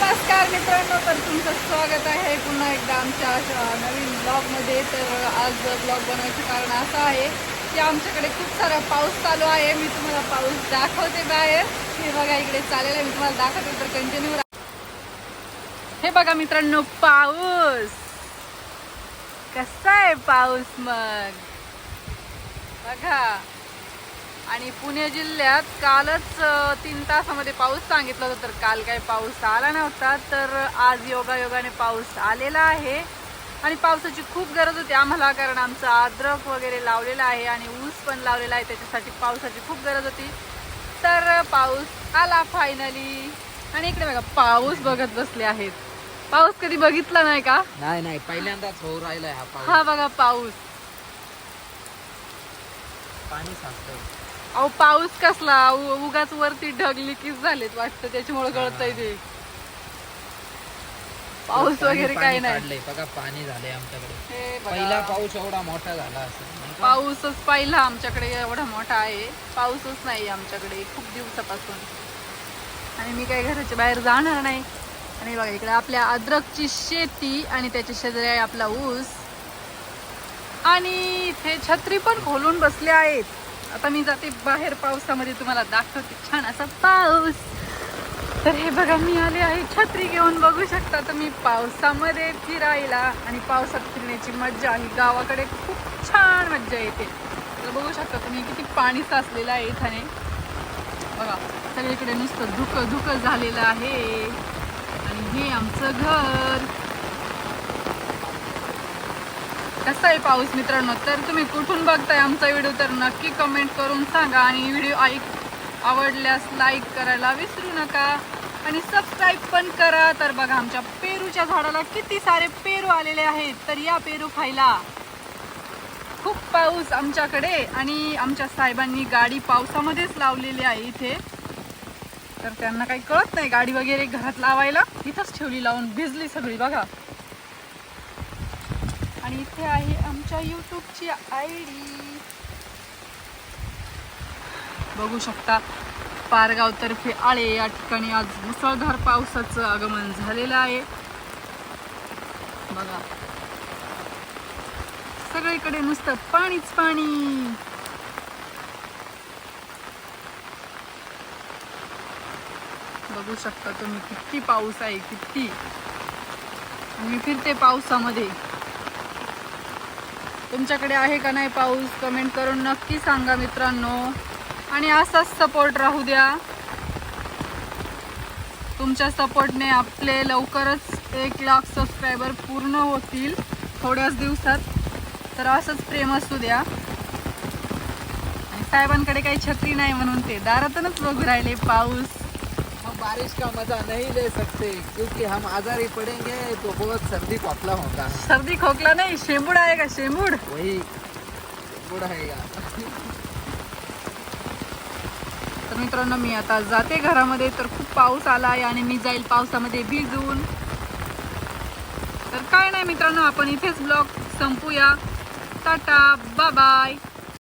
नमस्कार मित्रांनो तर तुमचं स्वागत आहे पुन्हा एकदा आमच्या अशा नवीन ब्लॉगमध्ये तर आज ब्लॉग बनवायचं कारण असं आहे की आमच्याकडे खूप सारा पाऊस चालू आहे. मी तुम्हाला पाऊस दाखवते बाहेर. हे बघा इकडे चालेल आहे. मी तुम्हाला दाखवते तर कंटिन्यू हे बघा मित्रांनो पाऊस. कसा आहे पाऊस मग? बघा. आणि पुणे जिल्ह्यात कालच तीन तासामध्ये पाऊस सांगितला होता तर काल काही पाऊस आला नव्हता तर आज योगायोगाने पाऊस आलेला आहे. आणि पावसाची खूप गरज होती आम्हाला कारण आमचं अद्रक वगैरे लावलेला आहे आणि ऊस पण लावलेला आहे त्याच्यासाठी पावसाची खूप गरज होती. तर पाऊस आला फायनली आणि इकडे बघा पाऊस बघत बसले आहेत. पाऊस कधी बघितला नाही का? नाही नाही पहिल्यांदाच होऊ राहिलाय हा हा बघा पाऊस. पाणी साचतंय. अहो पाऊस कसला? उ- उगाच वरती ढगली किस झालेत वाटतं त्याच्यामुळे गळतंय ते. पाऊस पाणी- वगैरे पाणी काही नाही. काढलंय. बघा पाणी झालंय आमच्याकडे. हे बघा. पहिला पाऊस एवढा मोठा झाला असेल? पाऊसच पहिला आमच्याकडे एवढा मोठा आहे. पाऊसच नाही आमच्याकडे खूप दिवसापासून. आणि मी काही घराच्या बाहेर जाणार नाही. आणि बघा इकडे आपल्या अद्रकची शेती आणि त्याच्या शेजारी आहे आपला ऊस. आणि इथे छत्री पण खोलून बसले आहेत. आता मी जाते बाहेर पावसामध्ये तुम्हाला दाखवते छान असा पाऊस. तर हे बघा मी आले आहे छत्री घेऊन. बघू शकता तुम्ही पावसामध्ये फिरायला आणि पावसात फिरण्याची मज्जा ही गावाकडे खूप छान मज्जा येते. तर बघू शकता तुम्ही किती पाणी साचलेलं आहे इथाने. बघा सगळीकडे नुसतं धुकं धुकं झालेलं आहे. आणि हे आमचं घर. कसा आहे पाऊस मित्रांनो? तर तुम्ही कुठून बघताय आमचा व्हिडिओ? तर नक्की कमेंट करून सांगा आणि व्हिडिओ ऐक आवडल्यास लाईक करायला विसरू नका. आणि सबस्क्राईब पण करा. तर बघा आमच्या पेरूच्या झाडाला किती सारे पेरू आलेले आहेत. तर या पेरू खायला खूप पाऊस आमच्याकडे. आणि आमच्या साहेबांनी गाडी पावसामध्येच लावलेली आहे इथे. तर त्यांना काही कळत नाही गाडी वगैरे घरात लावायला. इथंच ठेवली लावून भिजली सगळी बघा. आणि इथे आहे आमच्या युट्यूबची आय डी बघू शकता पारगावतर्फे आळे या ठिकाणी आज मुसळधार पावसाचं आगमन झालेलं आहे. बघा. सगळीकडे नुसतं पाणीच पाणी. बघू शकता तुम्ही किती पाऊस आहे किती. मी फिरते पावसामध्ये. तुमच्याकडे आहे का नाही पाऊस? कमेंट करून नक्की सांगा मित्रांनो. आणि असाच सपोर्ट राहू द्या. तुमच्या सपोर्टने आपले लवकरच एक लाख सबस्क्रायबर पूर्ण होतील थोड्याच दिवसात. तर असंच प्रेम असू द्या. साहेबांकडे काही छत्री नाही म्हणून ते दारातूनच बघू राहिले पाऊस. हम बारिश का मजा नहीं ले सकते क्योंकि हम आजारी पड़ेंगे तो बहुत सर्दी खोखला होगा सर्दी खोकला नाही शेंबूड आहे का शेंबूड। वही बुढ़ाएगा तर मित्रांनो मी आता जाते घरामध्ये तर खूप पाऊस आला आहे आणि मी जाईल पावसामध्ये भिजून. तर काय नाही मित्रांनो आपण इथेच ब्लॉग संपूया. Tata bye